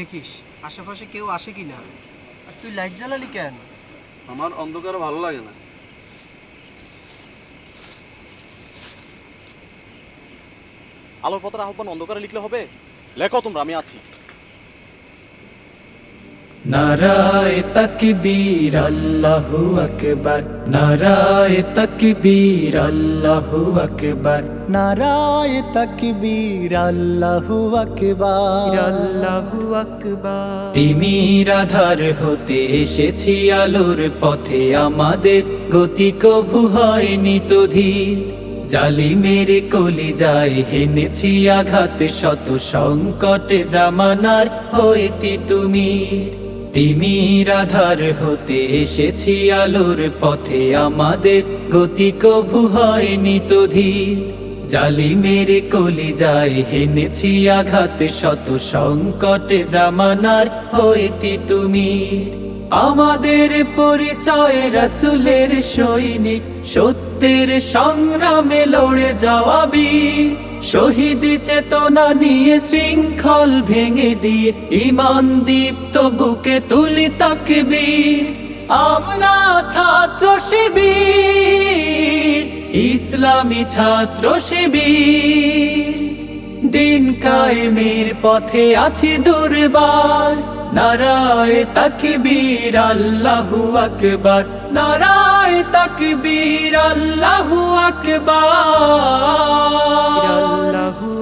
দেখিস, আশেপাশে কেউ আসে কি না আর তুই লাইট জ্বালালি কেন? আমার অন্ধকার ভালো লাগে না। আলোর পথের আহ্বান অন্ধকারে লিখলে হবে? লেখো তোমরা, আমি আছি। নারায় তকবীর আল্লাহু আকবার। নারায় তকবীর আল্লাহু আকবার। নারায় তকবীর আল্লাহু আকবার। আল্লাহু আকবার। তিমির আধার হতে এসেছি আলোর পথে। আমাদের গতি কভু হয়নি তো জালি মেরে কলি যায় হেনেছি আঘাত। শত সংকটে জামানার হইতি তুমি। তিমির আধার হতে এসেছি আলোর পথে। আমাদের গতি কভু হয়নি তো ধীর। জালি মেরে কলি যায় হেনেছি আঘাত, শত সংকটে জামানার হইতি তুমি। আমাদের পরিচয় রাসুলের সৈনিক, সত্যের সংগ্রামে লড়ে যাওয়া বীর। শহীদ চেতনা নিয়ে শৃঙ্খল ভেঙে দিয়ে, ইমান দীপ্ত বুকে তুলি তাকবীর। আমরা ছাত্র শিবির, ইসলামী ছাত্র শিবির। দিন কায়েমের পথে আছি দুর্বার, নারায় তাকবীর, আল্লাহু আকবার। নারায় তাকবীর, আল্লাহু আকবার।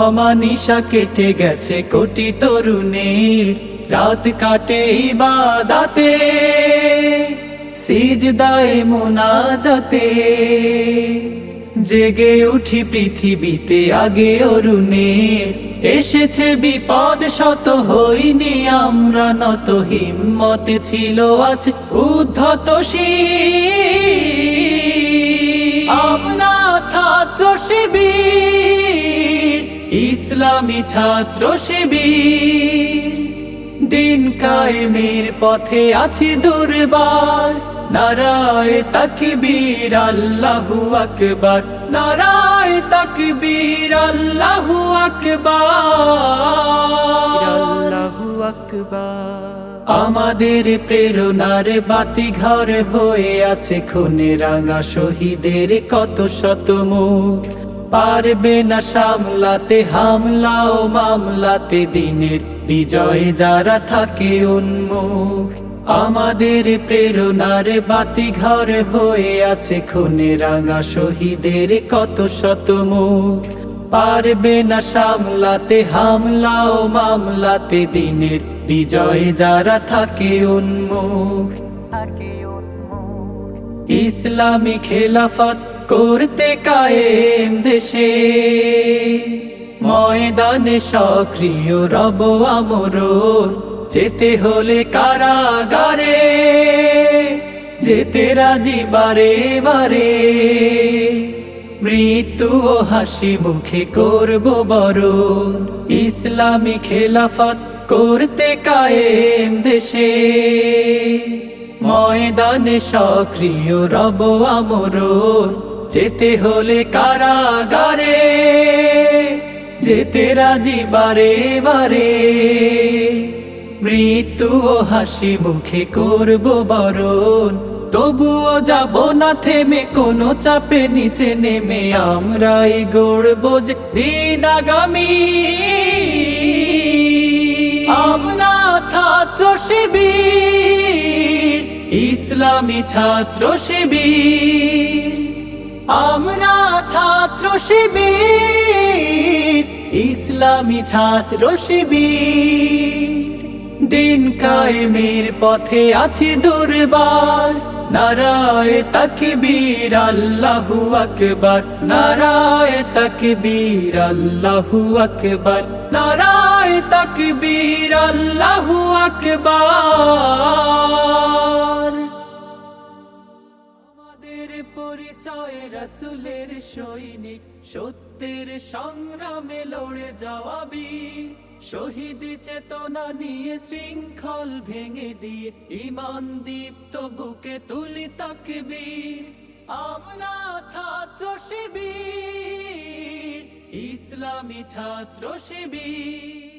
অমানিসা কেটে গেছে কোটি তরুণের। রাত কাটে ইবাদাতে, সিজদায় মোনাজাতে। জেগে উঠি পৃথিবীতে আগে অরুণে এসেছে বিপদ শত হইনি, আমরা নত হিম্মত ছিল আজ উদ্ধত। আমরা ছাত্র শিবির। ইসলামী ছাত্র শিবির। দিন কায়েমের পথে আছি দুর্বার। নারায় তাকবীর আল্লাহু আকবার। নারায় তাকবীর আল্লাহু আকবার। আল্লাহু আকবার। আমাদের প্রেরণার বাতি ঘর হয়ে আছে খুনে রাঙা শহীদের কত শত মুখ। পারবে না সামলাতে হামলা ও মামলাতে দিনের বিজয় যারা থাকে উন্মুখ। আমাদের প্রেরণার বাতি ঘর হয়ে আছে খুনে রাঙা শহীদের কত শত মুখ। পারবে না সামলাতে হামলা ও মামলাতে দিনের বিজয় যারা থাকে উন্মুখ। ইসলামী খেলাফত করতে কায়েম দেশে। ময়দানে সক্রিয় রব আমরণ, যেতে হলে কারাগারে, যেতে রাজি বারে বারে। মৃত্যু ও হাসি মুখে করব বরণ, ইসলামী খেলাফত করতে কায়েম দেশে। ময়দানে সক্রিয় রব আমরণ যেতে হলে কারাগারে, যেতে রাজি বারে বারে। মৃত্যু হাসি মুখে করব বরণ, তবুও যাব না থেমে, কোনো চাপে নিচে নেমে আমরাই গড়ব যে দিন আগামী। আমরা ছাত্র শিবির, ইসলামী ছাত্র শিবির। আমরা ছাত্র শিবির, ইসলামী ছাত্র শিবির। দিন কায়েমের পথে আছি দুর্বার, নারায় তাকবীর, আল্লাহু আকবার। নারায় তাকবীর, আল্লাহু আকবার। নারায় তাকবীর, আল্লাহু আকবার। রসুলের সৈনিক, সত্যের সংগ্রামে লড়ে যাওয়া বীর শহীদ চেতনা নিয়ে শৃঙ্খল ভেঙে দিয়ে ইমান দীপ্ত বুকে তুলি তাকবীর। আমরা ছাত্র শিবির, ইসলামী ছাত্র শিবির।